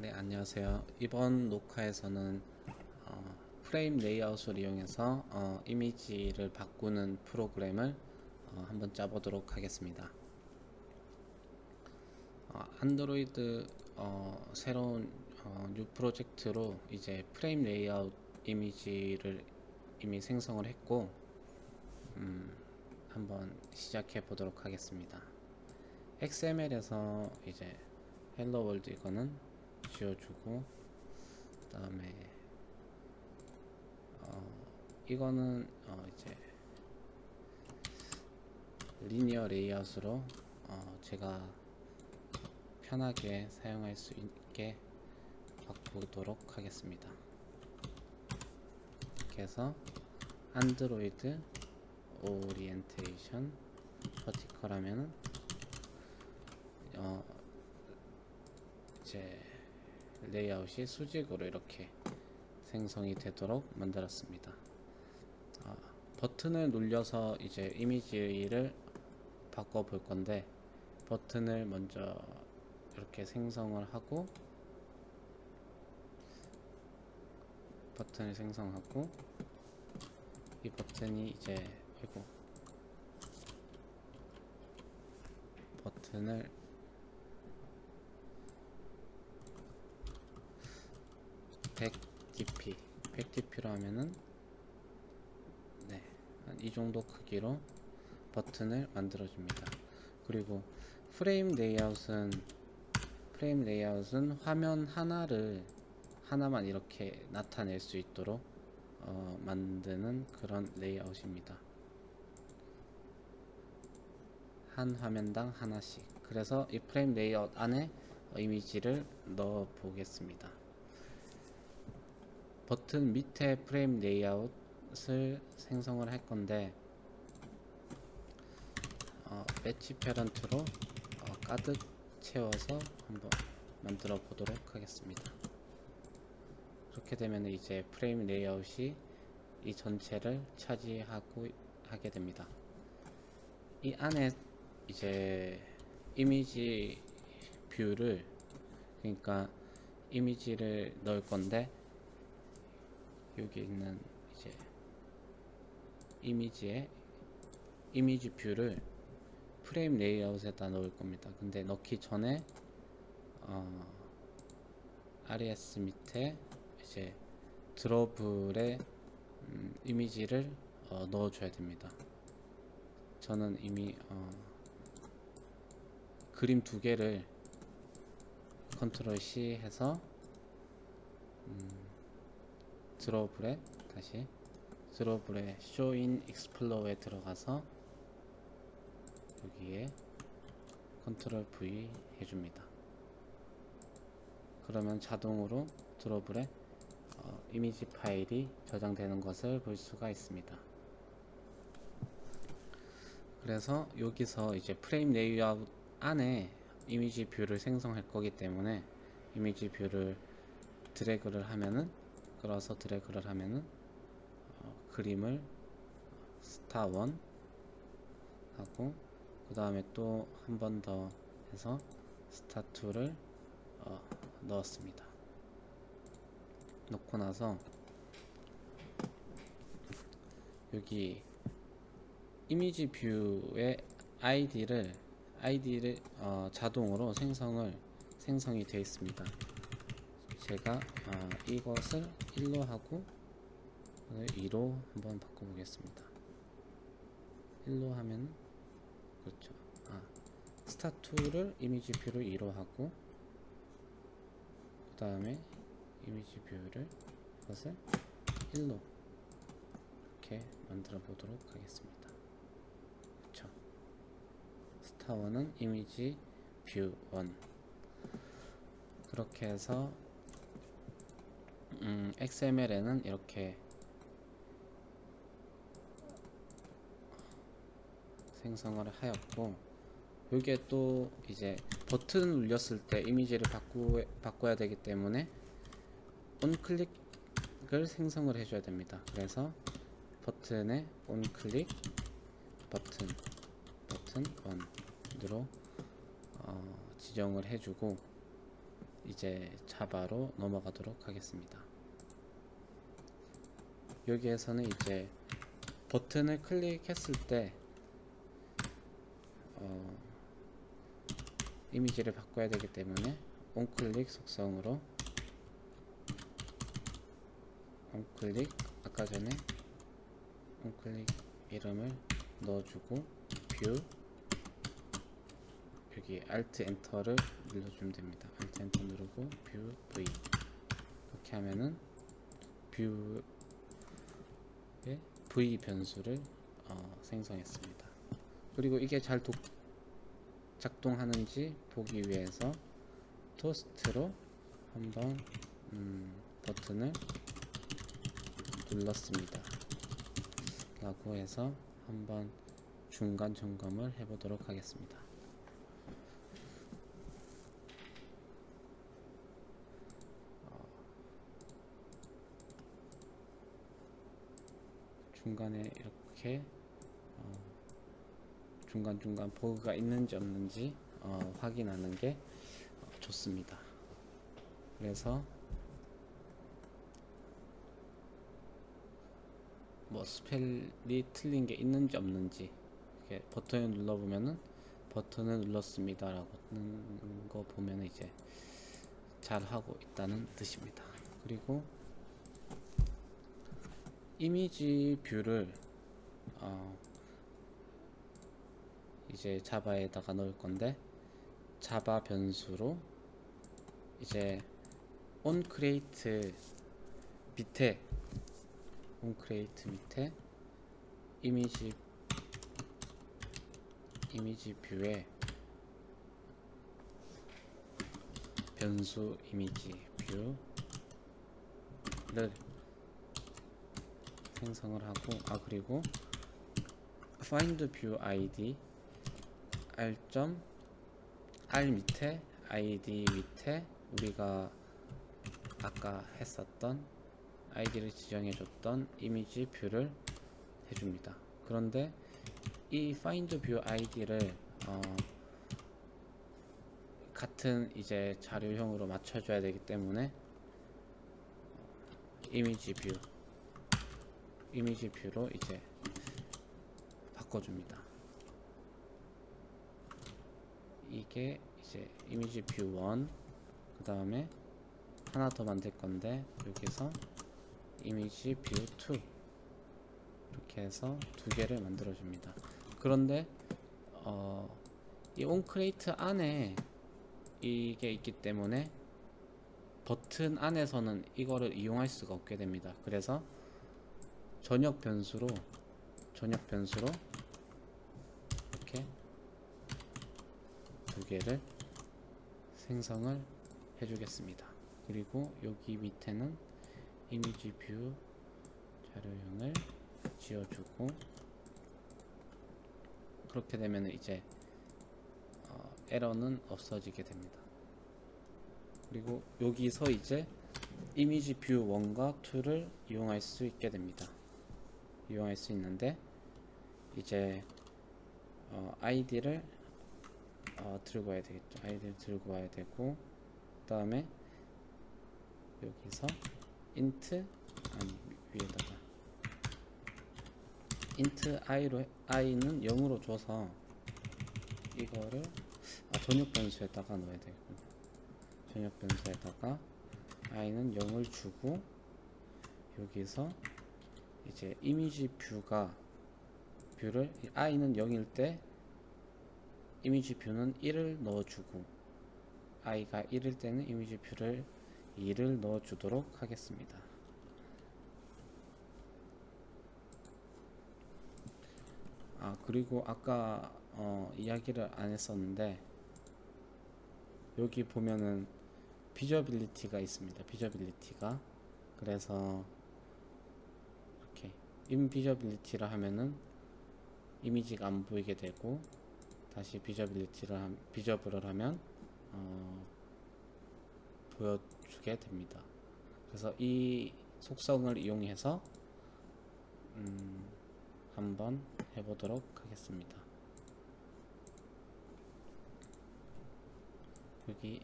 네, 안녕하세요. 이번 녹화에서는 어, 프레임 레이아웃을 이용해서 어, 이미지를 바꾸는 프로그램을 어, 한번 짜보도록 하겠습니다. 어, 안드로이드 어, 새로운 어, 뉴 프로젝트로 이제 프레임 레이아웃 이미지를 이미 생성을 했고 음, 한번 시작해 보도록 하겠습니다. XML에서 이제 헬로 월드 이거는 지워주고 그 다음에 어 이거는 어 이제 리니어 레이아웃으로 어 제가 편하게 사용할 수 있게 바꾸도록 하겠습니다. 해서 안드로이드 오리엔테이션 버티컬 하면은 어 이제 레이아웃이 수직으로 이렇게 생성이 되도록 만들었습니다. 아, 버튼을 눌려서 이제 이미지를 바꿔 볼 건데 버튼을 먼저 이렇게 생성을 하고 버튼을 생성하고 이 버튼이 이제 아이고 버튼을 100dp 100dp로 하면은 네, 한이 정도 크기로 버튼을 만들어 줍니다. 그리고 프레임 레이아웃은 프레임 레이아웃은 화면 하나를 하나만 이렇게 나타낼 수 있도록 어, 만드는 그런 레이아웃입니다. 한 화면당 하나씩. 그래서 이 프레임 레이아웃 안에 이미지를 넣어 보겠습니다. 버튼 밑에 프레임 레이아웃을 생성을 할 건데 어, 매치 페런트로 어, 가득 채워서 한번 만들어 보도록 하겠습니다. 그렇게 되면 이제 프레임 레이아웃이 이 전체를 차지하고 하게 됩니다. 이 안에 이제 이미지 뷰를 그러니까 이미지를 넣을 건데 여기 있는 이제 이미지에 이미지 뷰를 프레임 레이아웃에다 넣을 겁니다. 근데 넣기 전에 어, RES 밑에 이제 드러블에 음, 이미지를 어, 넣어줘야 됩니다. 저는 이미 어, 그림 두 개를 컨트롤 C 해서 음, 드러블에 다시 드러블에 쇼인 익스플로어에 들어가서 여기에 컨트롤 V 해줍니다. 그러면 자동으로 드러블에 어, 이미지 파일이 저장되는 것을 볼 수가 있습니다. 그래서 여기서 이제 프레임 레이아웃 안에 이미지 뷰를 생성할 거기 때문에 이미지 뷰를 드래그를 하면은 끌어서 드래그를 하면은 어, 그림을 스타 1 하고 그 다음에 또 한 번 더 해서 스타 2를 어, 넣었습니다. 넣고 나서 여기 이미지 뷰의 아이디를 아이디를 어, 자동으로 생성을 생성이 되어 있습니다. 제가 어, 이것을 1로 하고 2로 한번 바꿔보겠습니다. 1로 하면 그렇죠. 아, 스타2를 이미지 뷰를 2로 하고 그 다음에 이미지 뷰를 이것을 1로 이렇게 만들어 보도록 하겠습니다. 그렇죠. 스타1은 이미지 뷰1 그렇게 해서 음, XML에는 이렇게 생성을 하였고 요게 또 이제 버튼 눌렸을 때 이미지를 바꾸, 바꿔야 되기 때문에 온클릭을 생성을 해줘야 됩니다. 그래서 버튼에 온클릭 버튼 버튼 1으로 어, 지정을 해주고 이제 자바로 넘어가도록 하겠습니다. 여기에서는 이제 버튼을 클릭했을 때 어, 이미지를 바꿔야 되기 때문에 onClick 속성으로 onClick 아까 전에 onClick 이름을 넣어주고 view 여기 Alt 엔터를 눌러주면 됩니다. Alt 엔터 누르고 view v 이렇게 하면은 뷰의 v 변수를 어, 생성했습니다. 그리고 이게 잘 독, 작동하는지 보기 위해서 토스트로 한번 음, 버튼을 눌렀습니다. 라고 해서 한번 중간 점검을 해보도록 하겠습니다. 중간에 이렇게 어, 중간중간 버그가 있는지 없는지 어, 확인하는 게 어, 좋습니다. 그래서 뭐 스펠이 틀린 게 있는지 없는지 이렇게 버튼을 눌러보면은 버튼을 눌렀습니다 라고 뜨는 거 보면 이제 잘 하고 있다는 뜻입니다. 그리고 이미지 뷰를 어 이제 자바에다가 넣을 건데 자바 변수로 이제 on create 밑에 on create 밑에 이미지 이미지 뷰에 변수 이미지 뷰를 생성을 하고 아 그리고 find view id r 점 r 밑에 id 밑에 우리가 아까 했었던 아이디를 지정해 줬던 이미지 뷰를 해줍니다. 그런데 이 find view id를 어, 같은 이제 자료형으로 맞춰줘야 되기 때문에 이미지 뷰 이미지 뷰로 이제 바꿔줍니다. 이게 이제 이미지 뷰 1, 그 다음에 하나 더 만들 건데 여기서 이미지 뷰 2 이렇게 해서 두 개를 만들어 줍니다. 그런데 어, 이 온크레이트 안에 이게 있기 때문에 버튼 안에서는 이거를 이용할 수가 없게 됩니다. 그래서 전역 변수로 전역 변수로 이렇게 두 개를 생성을 해주겠습니다. 그리고 여기 밑에는 이미지 뷰 자료형을 지어주고 그렇게 되면 이제 어, 에러는 없어지게 됩니다. 그리고 여기서 이제 이미지 뷰 1과 2를 이용할 수 있게 됩니다. 이용할 수 있는데 이제 어, 아이디를 어, 들고 와야 되겠죠. 아이디를 들고 와야 되고 그 다음에 여기서 int 아니 위에다가 int i로 i는 0으로 줘서 이거를 아, 전역 변수에다가 넣어야 되겠구나. 전역 변수에다가 i는 0을 주고 여기서 이제 이미지 뷰가 뷰를 i는 0일 때 이미지 뷰는 1을 넣어주고 i가 1일 때는 이미지 뷰를 2를 넣어주도록 하겠습니다. 아 그리고 아까 어, 이야기를 안 했었는데 여기 보면은 비저빌리티가 있습니다. 비저빌리티가 그래서 인비저빌리티를 하면은 이미지가 안 보이게 되고 다시 비저빌리티를 함, 비저블을 하면 어, 보여주게 됩니다. 그래서 이 속성을 이용해서 음, 한번 해보도록 하겠습니다. 여기